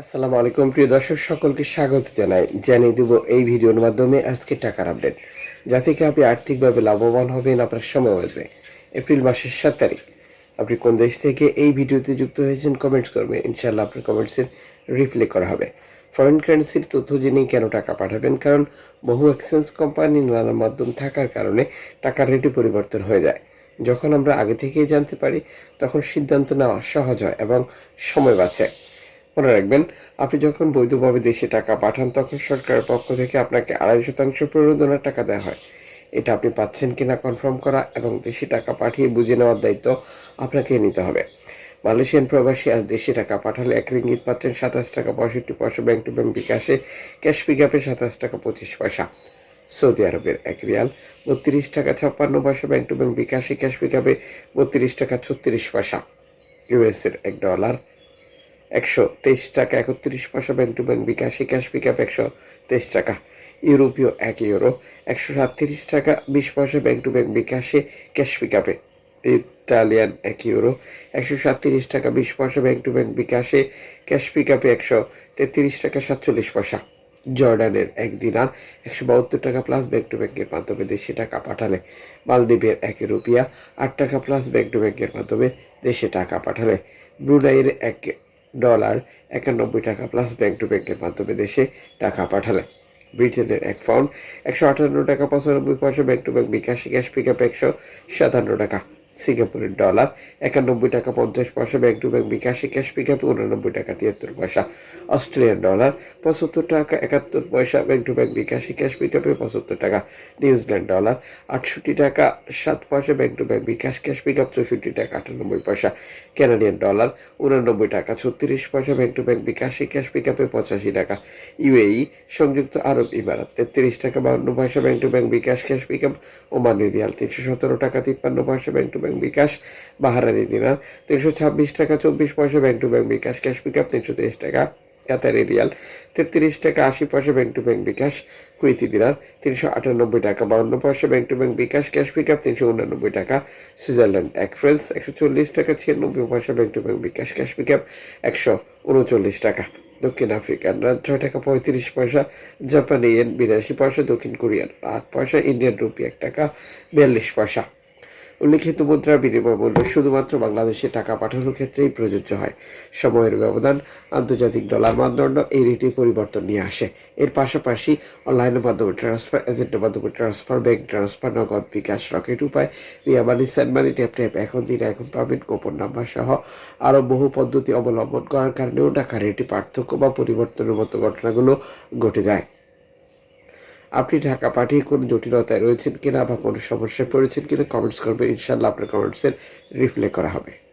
আসসালামু আলাইকুম, প্রিয় দর্শক, সকলকে স্বাগত জানাই। জানিয়ে দেব এই ভিডিওর মাধ্যমে আজকে টাকার আপডেট। যা থেকে আপনি আর্থিকভাবে লাভবান হবেন, আপনার সময় বাঁচবে। এপ্রিল মাসের সাত তারিখ। আপনি কোন দেশ থেকে এই ভিডিওতে যুক্ত হয়েছেন কমেন্টস করবেন। ইনশাল্লাহ আপনার কমেন্টসের রিপ্লাই করা হবে। ফরেন কারেন্সির তথ্য জেনেই কেন টাকা পাঠাবেন? কারণ বহু এক্সচেঞ্জ কোম্পানি নানা মাধ্যম থাকার কারণে টাকার রেটে পরিবর্তন হয়ে যায়। যখন আমরা আগে থেকেই জানতে পারি, তখন সিদ্ধান্ত নেওয়া সহজ হয় এবং সময় বাঁচে। মনে রাখবেন, আপনি যখন বৈধভাবে দেশে টাকা পাঠান, তখন সরকারের পক্ষ থেকে আপনাকে আড়াই শতাংশ প্রণোদনার টাকা দেওয়া হয়। এটা আপনি পাচ্ছেন কিনা কনফার্ম করা এবং দেশে টাকা পাঠিয়ে বুঝে নেওয়ার দায়িত্ব আপনাকে নিতে হবে। মালয়েশিয়ান প্রবাসী আজ দেশে টাকা পাঠালে এক রিঙ্গিত পাচ্ছেন সাতাশ টাকা পঁয়ষট্টি পয়সা ব্যাংক টু ব্যাংক বিকাশে, ক্যাশ পিক আপে সাতাশ টাকা পঁচিশ পয়সা। সৌদি আরবের এক রিয়াল বত্রিশ টাকা ছাপ্পান্ন পয়সা ব্যাংক টু ব্যাংক বিকাশে, ক্যাশ পিক আপে বত্রিশ টাকা ছত্রিশ পয়সা। ইউএসের এক ডলার একশো তেইশ টাকা, একত্রিশ পয়সা ব্যাংক টু ব্যাংক বিকাশে ক্যাশ পিক আপ একশো তেইশ টাকা, ইউরোপীয় এক ইউরো একশো সাতত্রিশ টাকা, বিশ পয়সা ব্যাংক টু ব্যাংক বিকাশে ক্যাশ পিক আপে ইতালিয়ান এক ইউরো একশো সাতত্রিশ টাকা, বিশ পয়সা ব্যাংক টু ব্যাংক বিকাশে ক্যাশ পিক আপে একশো তেত্রিশ টাকা, সাতচল্লিশ পয়সা। জর্ডানের এক দিনার একশো বাহাত্তর টাকা প্লাস ব্যাংক টু ব্যাংকের মাধ্যমে দেশে টাকা পাঠালে। মালদ্বীপের এক রুপিয়া আট টাকা প্লাস ব্যাংক টু ব্যাংকের মাধ্যমে দেশে টাকা পাঠালে। ব্রুনাইয়ের এক ডলার একানব্বই টাকা প্লাস ব্যাংক টু ব্যাংকের মাধ্যমে দেশে টাকা পাঠালে। ব্রিটেনের এক পাউন্ড একশো আটান্ন টাকা পঁচানব্বই পয়সা ব্যাঙ্ক টু ব্যাংক বিকাশে ক্যাশ পিক আপ একশো সাতান্ন টাকা। সিঙ্গাপুরের ডলার, একানব্বই টাকা পঞ্চাশ পয়সা, ব্যাংক টু ব্যাংক বিকাশে ক্যাশ পিক উনানব্বই টাকা তিয়াত্তর পয়সা। অস্ট্রেলিয়ান ডলার, পঁচাত্তর টাকা, একাত্তর পয়সা, ব্যাংক টু ব্যাংক বিকাশে ক্যাশ পিক আপে পঁচাত্তর টাকা। নিউজিল্যান্ড ডলার, আটষট্টি টাকা, সাত পয়সা, bank to bank bKash cash pick up চৌষট্টি টাকা, আটানব্বই পয়সা। ক্যানাডিয়ান ডলার, উনানব্বই টাকা, ছত্রিশ পয়সা, ব্যাংক টু ব্যাংক বিকাশে ক্যাশ পিক আপে পঁচাশি টাকা। ইউএই, সংযুক্ত আরব ইমারাত, তেত্রিশ টাকা বাউন্ন পয়সা, bank to bank bKash cash pick up Omani rial, তিনশো সতেরো টাকা, তিপ্পান্ন পয়সা, bank to bank bKash Bahraini dinar তিনশো ছাব্বিশ টাকা, চব্বিশ পয়সা bank to bank bKash, cash pick up তিনশো তেইশ টাকা, কাতারি রিয়াল তেত্রিশ টাকা, আশি পয়সা bank to bank bKash, Kuwaiti dinar তিনশো আটানব্বই টাকা, বাউন্ন পয়সা bank to bank bKash, cash pick up তিনশো উনানব্বই টাকা, সুইজারল্যান্ড এক ফ্রেন্স একশো চল্লিশ টাকা, ছিয়ানব্বই পয়সা bank to bank bKash, cash pick up একশো উনচল্লিশ টাকা। দক্ষিণ আফ্রিকান রান ছয় টাকা, পঁয়ত্রিশ পয়সা, জাপানি ইয়েন বিরাশি পয়সা, দক্ষিণ কোরিয়ান আট পয়সা, ইন্ডিয়ান রুপি এক টাকা, বিয়াল্লিশ পয়সা। উল্লিখিত মুদ্রার বিনিময় মূল্য শুধুমাত্র বাংলাদেশে টাকা পাঠানোর ক্ষেত্রেই প্রযোজ্য হয়। সময়ের ব্যবধান, আন্তর্জাতিক ডলার মানদণ্ড, এই রেটে পরিবর্তন নিয়ে আসে। এর পাশাপাশি অনলাইনের মাধ্যমে ট্রান্সফার এজেন্টের মাধ্যমে transfer bank transfer Nagad bKash, Rocket Upay, Ria money send money tap tap এখন দিন, এখন পাবেন গোপন নাম্বার সহ আরও বহু পদ্ধতি অবলম্বন করার কারণেও টাকার রেটে পার্থক্য বা পরিবর্তনের মতো ঘটনাগুলো ঘটে যায়। আপনি ঢাকা পাঠিয়ে কোনো জটিলতায় রয়েছেন কিনা বা কোনো সমস্যায় পড়েছেন কিনা কমেন্টস করবেন। ইনশাল্লাহ আপনার কমেন্টসের রিপ্লাই করা হবে।